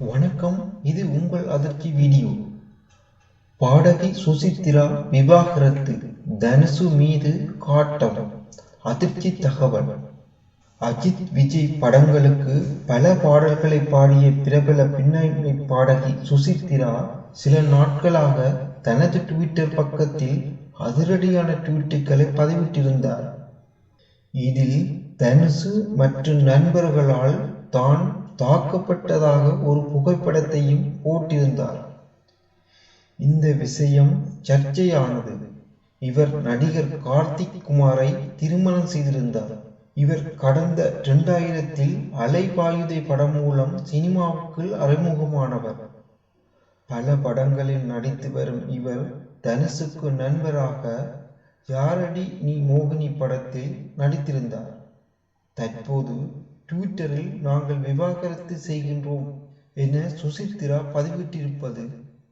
வணக்கம் இது உங்கள் அதிர்ச்சி வீடியோ. பாடகி சுசித்ரா விவாகரத்து தனுசு மீது காட்டம் அதிர்ச்சி தகவல். அஜித் விஜய் படங்களுக்கு பல பாடல்களை பாடிய பிரபல பின்னணி பாடகி சுசித்ரா சில நாட்களாக தனது ட்விட்டர் பக்கத்தில் அதிரடியான ட்வீட்டுகளை பதிவிட்டிருந்தார். இதில் தனுசு மற்றும் நண்பர்களால் தான் தாக்கப்பட்டதாக ஒரு புகைப்படத்தையும் போட்டிருந்தார். இந்த விஷயம் சர்ச்சையானது. இவர் நடிகர் கார்த்திக் குமாரை திருமணம் செய்திருந்தார். இவர் கடந்த இரண்டாயிரத்தில் அலைபாயுதை படம் மூலம் சினிமாவுக்குள் அறிமுகமானவர். பல படங்களில் நடித்து வரும் இவர் தனுஷுக்கு நண்பராக யாரடி நீ மோகினி படத்தில் நடித்திருந்தார். தற்போது ட்விட்டரில் நாங்கள் விவாகரத்து செய்கின்றோம் என சுசித்ரா பதிவிட்டிருப்பது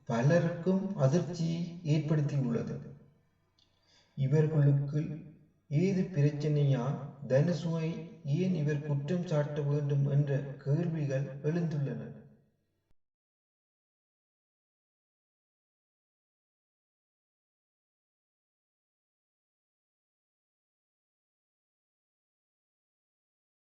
பலருக்கும் அதிர்ச்சியை ஏற்படுத்தியுள்ளது. இவர்களுக்கு ஏது பிரச்சனையா? தனுசுவை ஏன் இவர் குற்றம் சாட்ட வேண்டும் என்ற கேள்விகள் எழுந்துள்ளன.